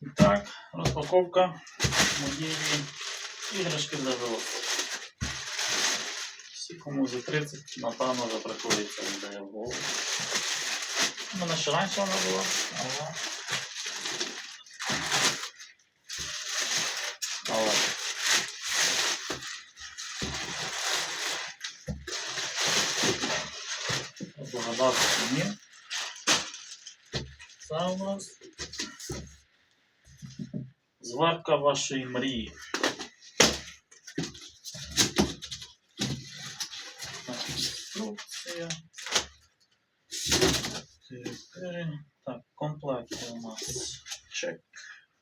Так, розпаковка моєї іграшки для дорослих. Всі, кому за 30, напевно, ця ідея в голову. У мене ще раніше вона була, але. Але. Здогадався, що ні. Це у нас зварка вашої мрії. Так, інструкція. Так, в комплекті у нас чек.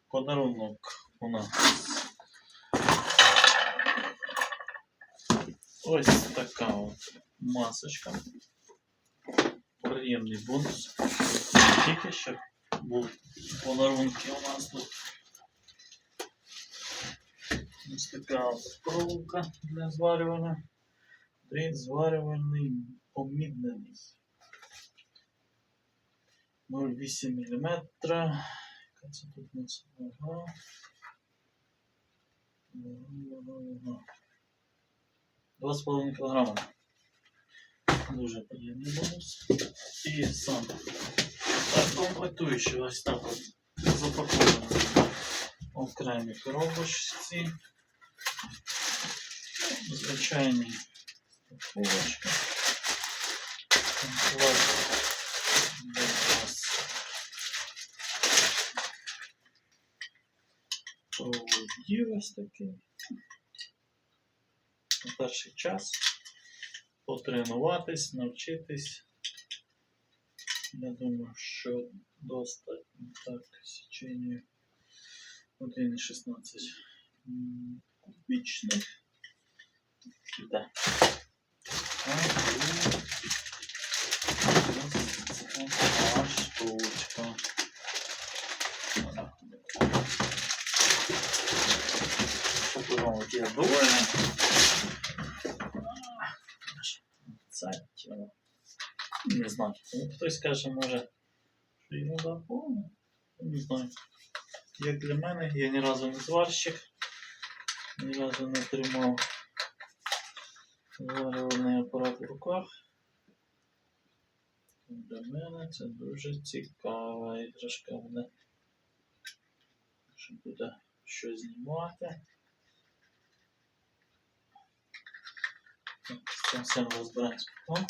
Подарунок у нас. Ось така от масочка. Приємний бонус. Тільки що був подарунки у нас тут. Ось така проволока для зварювання. Дріт зварювальний поміднений. 0,8 мм. Яка це тут нас вага? Вага. 2,5 кг. Дуже приємний бонус. І сам так, комплектуючи ось так от запаковано в окремі коробочці. Комплект для. Проводів ось такий. На перший час потренуватись, навчитись. Я думаю, що достатньо так січення 1,16 м. Да. А, штучка. Ті довольні. Це. Не знаю. Ну, Хтось каже, може, що йому заповнено. Не знаю. Як для мене, я ні разу не зварщик, ні разу не тримав зварювальний апарат в руках. Для мене це дуже цікава іграшка буде. Що буде щось знімати. Цим всім розбираємось потім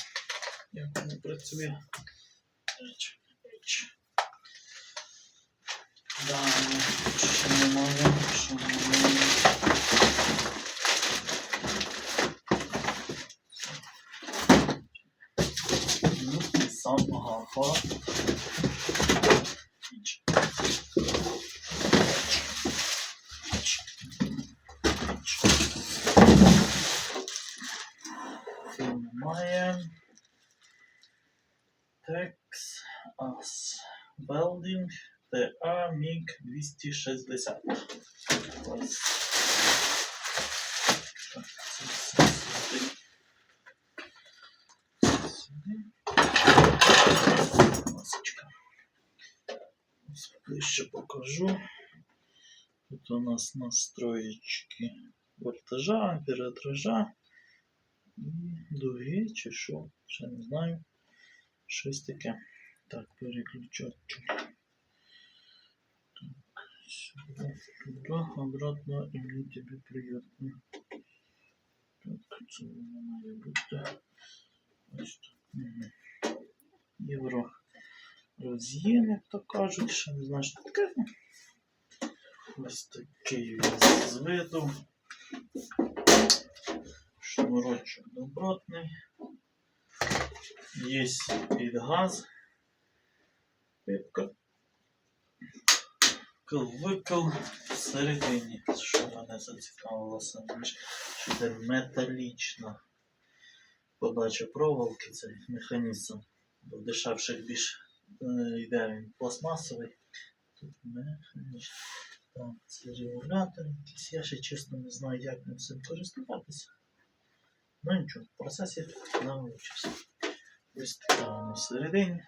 як воно працює. Річ. Далі, що ми маємо, що ми маємо. Річ. Що ми маємо? Tex As Welding TA MiG 260. Ось. ближче покажу. Тут у нас настроєчки вольтажа, амператража і дуги чи що, ще не знаю. Щось таке. Так, переключатель. Так, сюда, туда, обратно, и мне тебе приятно. Так, це воно має бути. Ось так. Мгм. Євро Роз'єм, як то кажуть, ще не знаю, що таке. Ось такий він з виду. Шнурочок добротний. Є під газ. Пипка. Викл всередині, що мене зацікавило саме, що це металічна подача проволоки, цей механізм. Бо дешевших більш йде він пластмасовий. Тут механічний. Так, це регулятор якийсь. Я ще чесно не знаю, як ним цим користуватися. Ну нічого, в процесі навчився. Ось така вона всередині.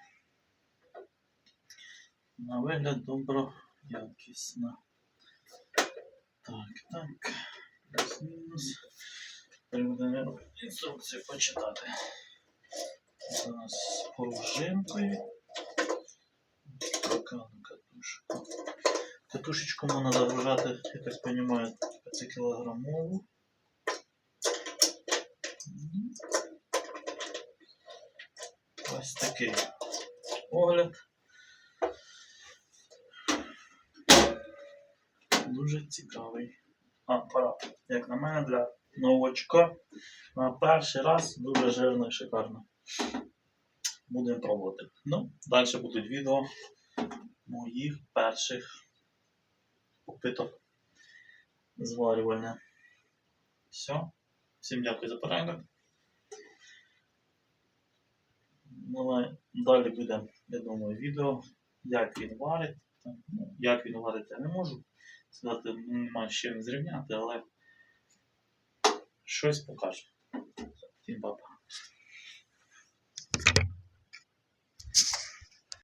На вигляд добро якісна. Так, так. Плюс-мінус. Будемо інструкцію почитати. Це у катушка. Катушечку можна загружати, я так розумію, 5 кілограмову. Ось такий огляд. Дуже цікавий апарат. Як на мене, для новачка на перший раз дуже жирно і шикарно. Будемо пробувати. Ну, далі будуть відео моїх перших попиток зварювання. Все. Всім дякую за перегляд. Давай далі буде, я думаю, відео, як він варить. Ну, Як він варить, я не можу сказати, немає з чим зрівняти, але щось покажу. Всім папа.